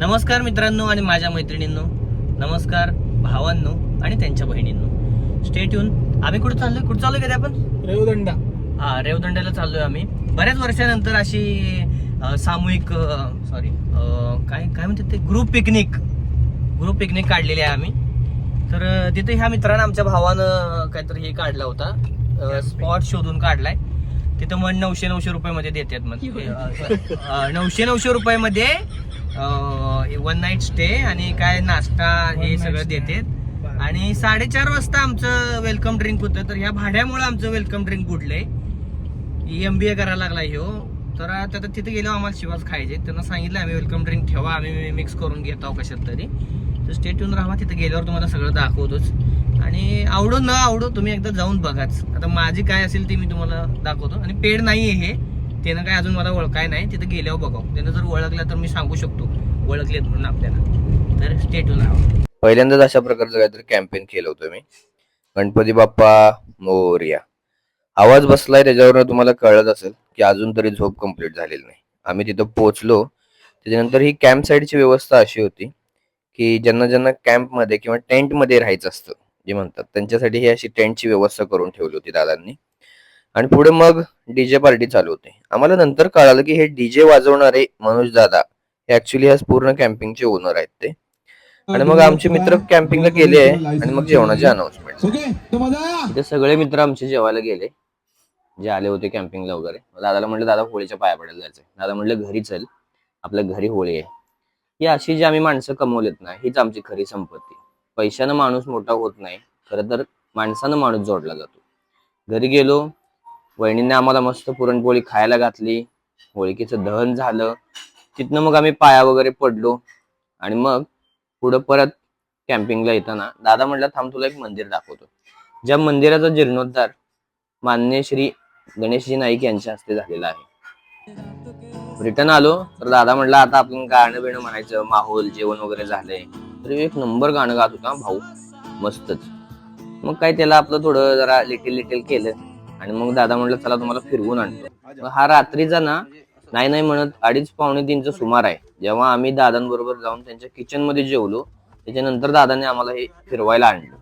नमस्कार मित्रांनो आणि माझ्या मैत्रिणींनो. नमस्कार भावांनो आणि त्यांच्या बहिणींनो. स्टेट येऊन आम्ही कुठे चाललोय? कुठे चाललोय कधी आपण? रेवदंडा. हा रेवदंड्याला चाललोय आम्ही. बऱ्याच वर्षानंतर अशी सामूहिक सॉरी काय काय म्हणतात ते? ग्रुप पिकनिक ग्रुप पिकनिक काढलेली आहे आम्ही. तर तिथे ह्या मित्रानं आमच्या भावानं काहीतरी हे काढला होता. स्पॉट शोधून काढलाय. तिथं मग नऊशे नऊशे रुपयामध्ये देतात मग नऊशे नऊशे रुपयामध्ये वन नाईट स्टे आणि काय नाश्ता हे सगळं देतात. आणि साडेचार वाजता आमचं वेलकम ड्रिंक होतं. तर ह्या भाड्यामुळे आमचं वेलकम ड्रिंक बुडलंय. एम बी ए करायला लागला ह्यो. तर आता तिथे गेलो आम्हाला शिवास खायचे. त्यांना सांगितलं आम्ही वेलकम ड्रिंक ठेवा. आम्ही मिक्स करून घेत आहोत कशात तरी. तर स्टेट येऊन राहा तिथे गेल्यावर तुम्हाला सगळं दाखवतोच. आणि आवडो न आवडो तुम्ही एकदा जाऊन बघाच. आता माझी काय असेल ते मी तुम्हाला दाखवतो. आणि पेड नाही आहे हे. त्यानं काय अजून मला ओळखाय नाही तिथं गेल्यावर बघावं. त्यानं जर ओळखलं तर मी सांगू शकतो. ओळखलेत म्हणून आपल्याला. तर स्टेट पहिल्यांदाच अशा प्रकारचं काहीतरी कॅम्पेन केलं होतं मी. गणपती बाप्पा मोर्या. आवाज बसलाय त्याच्यावर तुम्हाला कळत असेल की अजून तरी झोप कंप्लीट झालेली नाही. आम्ही तिथं पोहोचलो. त्याच्यानंतर ही कॅम्प साईडची व्यवस्था अशी होती की ज्यांना ज्यांना कॅम्पमध्ये किंवा टेंटमध्ये राहायचं असतं जे म्हणतात त्यांच्यासाठी ही अशी टेंटची व्यवस्था करून ठेवली होती दादांनी. आणि पुढे मग डीजे पार्टी चालू होती. आम्हाला नंतर कळालं की हे डीजे वाजवणारे मनोज दादा हे ऍक्च्युली आज पूर्ण कॅम्पिंगचे ओनर आहेत ते. आणि मग आमचे मित्र कॅम्पिंगला गेले आणि मग जेवणाची अनाउन्समेंट ओके तो मजा ते सगळे मित्र आमचे जेवायला गेले. जे आले होते कॅम्पिंगला वगैरे. मग दादाला म्हटलं दादा होळीच्या पाया पडायला जायचंय. दादा म्हटलं घरी चल. आपल्या घरी होळी आहे. ही अशी जी आम्ही माणसं कमवलेत ना हीच आमची खरी संपत्ती. पैशानं माणूस मोठा होत नाही. खरं तर माणसानं माणूस जोडला जातो. घरी गेलो वहिनीने आम्हाला मस्त पुरणपोळी खायला घातली. होळीकीचं दहन झालं. तिथनं मग आम्ही पाया वगैरे पडलो. आणि मग पुढं परत कॅम्पिंगला येताना दादा म्हटलं थांब तुला एक मंदिर दाखवतो. ज्या मंदिराचा जीर्णोद्धार मान्य श्री गणेशजी नाईक यांच्या हस्ते झालेला आहे. रिटर्न आलो तर दादा म्हटलं आता आपण गाणं बिणं म्हणायचं माहोल जेवण वगैरे झालंय. तर एक नंबर गाणं गात होता भाऊ. मस्तच. मग काय त्याला आपलं थोडं जरा लिटिल लिटिल केलं. आणि मग दादा म्हटलं चला तुम्हाला फिरवून आणतो. मग हा रात्रीचा ना नाही नाही म्हणत अडीच पावणे तीनचा सुमार आहे. जेव्हा आम्ही दादांबरोबर जाऊन त्यांच्या किचनमध्ये जेवलो त्याच्यानंतर दादाने आम्हाला हे फिरवायला आणलं.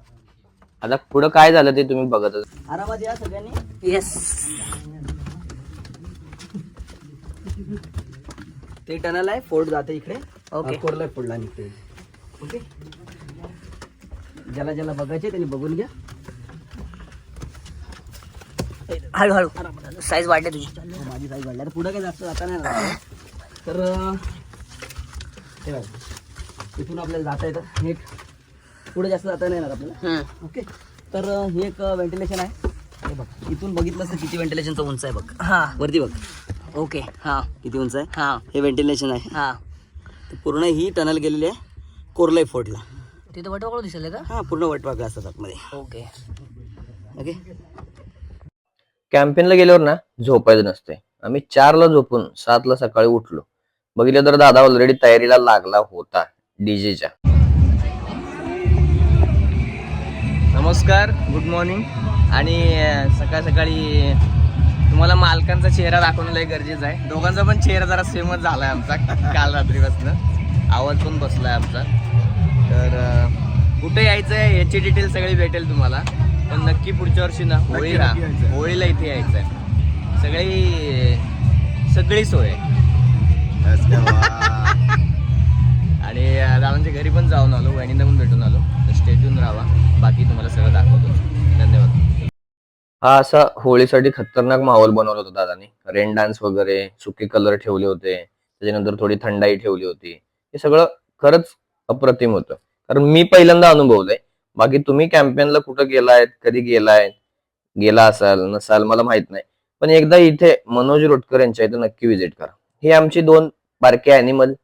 आता पुढं काय झालं ते तुम्ही बघतच आरामात या सगळ्यांनी. येस ते टनल आहे फोर्ट जाते इकडे. ओके कोरला फोडला निघते ओके ज्याला ज्याला बघायचे त्यांनी बघून घ्या. हळूहळू. साईज वाढली तुझी. माझी साईज वाढल्या पुढे काय जास्त जाता नाही राहणार. तर हे बघा. इथून आपल्याला जाता येतं. हे पुढे जास्त जाता नाही येणार आपल्याला. ओके तर हे एक व्हेंटिलेशन आहे. हे बघ. इथून बघितलं असतं किती व्हेंटिलेशनचं उंच आहे बघ. हा. वरती बघ. ओके हा. किती उंच आहे? हा. हे व्हेंटिलेशन आहे. हा. तर पूर्ण ही टनल गेलेली आहे कोरलाई फोर्टला. तिथं वटवाकडू दिसेल का? हा पूर्ण वटवाघ असतात आतमध्ये. ओके ओके कॅम्पेनला गेल्यावर ना झोपायचं नसते आम्ही चारला झोपून सातला सकाळी उठलो. बघितलं तर दादा ऑलरेडी तयारीला लागला होता डीजेच्या. नमस्कार गुड मॉर्निंग आणि सकाळ सकाळी तुम्हाला मालकांचा चेहरा दाखवणं लय गरजेचं आहे. दोघांचा पण चेहरा जरा सेमच झालाय आमचा काल रात्रीपासून. आवाज पण बसलाय आमचा. तर कुठे यायचं आहे याची डिटेल सगळी भेटेल तुम्हाला. पण नक्की पुढच्या वर्षी ना होळीला होळीला इथे यायचं आहे सगळी सगळी सोय. आहे आणि दादांच्या घरी पण जाऊन आलो वहिनींना पण भेटून आलो. तर स्टेटून राहा. बाकी तुम्हाला सगळं दाखवतो. धन्यवाद. हा असा होळीसाठी खतरनाक माहोल बनवला होता दादानी. रेन डान्स वगैरे सुके कलर ठेवले होते. त्याच्यानंतर थोडी थंडाई ठेवली होती. हे सगळं खरंच अप्रतिम होतं. कारण मी पहिल्यांदा अनुभवलंय. बाकी तुम्ही कॅम्पेनला कुठं गेलाय कधी गेलाय गेला असाल नसाल मला माहीत नाही. पण एकदा इथे मनोज रोटकर यांच्या इथे नक्की व्हिजिट करा. हे आमची दोन बारके अॅनिमल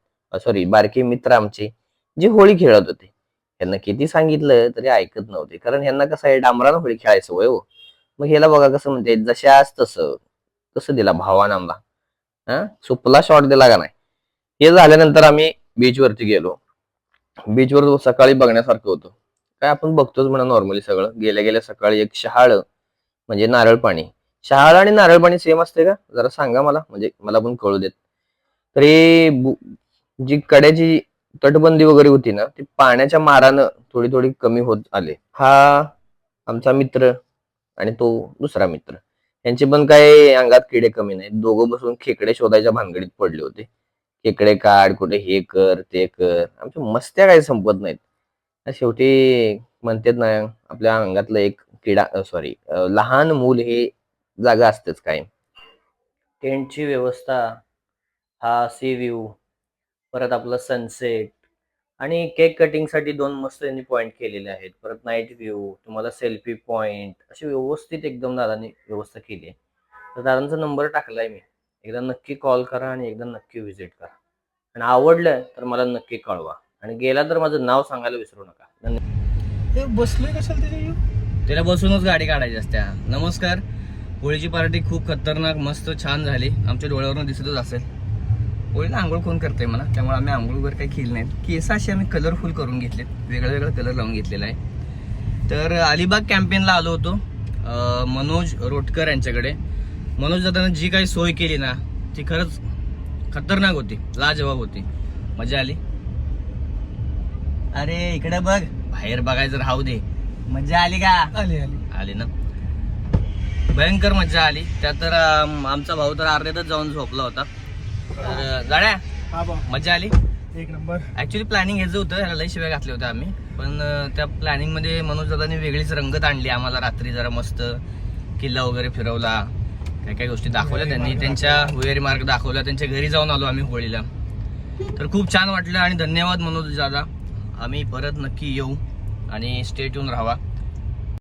सॉरी बारके मित्र आमचे जे होळी खेळत होते. यांना किती सांगितलं तरी ऐकत नव्हते. कारण यांना कसं आहे डांबरानं होळी खेळायचं वय हो. मग ह्याला बघा कसं म्हणते जशास तसं कसं दिला भावान आमला हा सुपला शॉट दिला का नाही? हे झाल्यानंतर आम्ही बीच वरती गेलो. बीचवर सकाळी बघण्यासारखं होतं. काय आपण बघतोच म्हणा नॉर्मली सगळं. गेल्या गेल्या सकाळी एक शहाळ म्हणजे नारळ पाणी शहाळ आणि नारळ पाणी सेम असते का? जरा सांगा मला म्हणजे मला पण कळू देत. तरी जी कड्याची तटबंदी वगैरे होती ना ती पाण्याच्या मारानं थोडी थोडी कमी होत आले. हा आमचा मित्र आणि तो दुसरा मित्र. यांचे पण काही अंगात किडे कमी नाहीत. दोघं बसून खेकडे शोधायच्या भानगडीत पडले होते. खेकडे काढ कुठे हे कर ते कर. आमच्या मस्त्या काही संपत नाहीत. शेवटी म्हणतात ना आपल्या अंगातलं एक किडा सॉरी लहान मूल हे जागा असतेच काय टेंटची व्यवस्था हा सी व्ह्यू परत आपलं सनसेट आणि केक कटिंगसाठी दोन मस्त त्यांनी पॉईंट केलेले आहेत. परत नाईट व्ह्यू तुम्हाला सेल्फी पॉईंट अशी व्यवस्थित एकदम दादांनी व्यवस्था केली आहे. तर दादांचा नंबर टाकलाय मी. एकदा नक्की कॉल करा आणि एकदा नक्की व्हिजिट करा. आणि आवडलं तर मला नक्की कळवा. आणि गेला तर माझं नाव सांगायला विसरू नका. धन्यवाद. बसलोय कशाला त्याच्या त्याला बसूनच गाडी काढायची असत्या. नमस्कार. होळीची पार्टी खूप खतरनाक मस्त छान झाली. आमच्या डोळ्यावरून दिसतच असेल. होळीला आंघोळ कोण करते मला? त्यामुळे आम्ही आंघोळ वगैरे काही केली नाहीत. केस असे आम्ही कलरफुल करून घेतलेत. वेगळं वेगळं कलर लावून घेतलेला आहे. तर अलिबाग कॅम्पेनला आलो होतो. मनोज रोटकर यांच्याकडे. मनोज दादानं जी काही सोय केली ना ती खरंच खतरनाक होती. लाजवाब होती. मजा आली. अरे इकडे बघ. बाहेर बघायचं राहू दे. मजा आली का? आली आली. आली ना. भयंकर मजा आली. त्यात तर आमचा भाऊ तर अर्ध्यातच जाऊन झोपला होता. तर हा बा. मजा आली? एक नंबर. ऍक्च्युली प्लॅनिंग ह्याचं होतं. ह्याला लई शिव्या घातल्या होत्या आम्ही. पण त्या प्लॅनिंगमध्ये मनोज दादानी वेगळीच रंगत आणली आम्हाला. रात्री जरा मस्त किल्ला वगैरे फिरवला. काय काय गोष्टी दाखवल्या त्यांनी. त्यांच्या भुयारी मार्ग दाखवला त्यांच्या घरी जाऊन आलो आम्ही होळीला. तर खूप छान वाटलं आणि धन्यवाद मनोज दादा. आम्ही परत नक्की येऊ आणि स्टेट येऊन राहावा.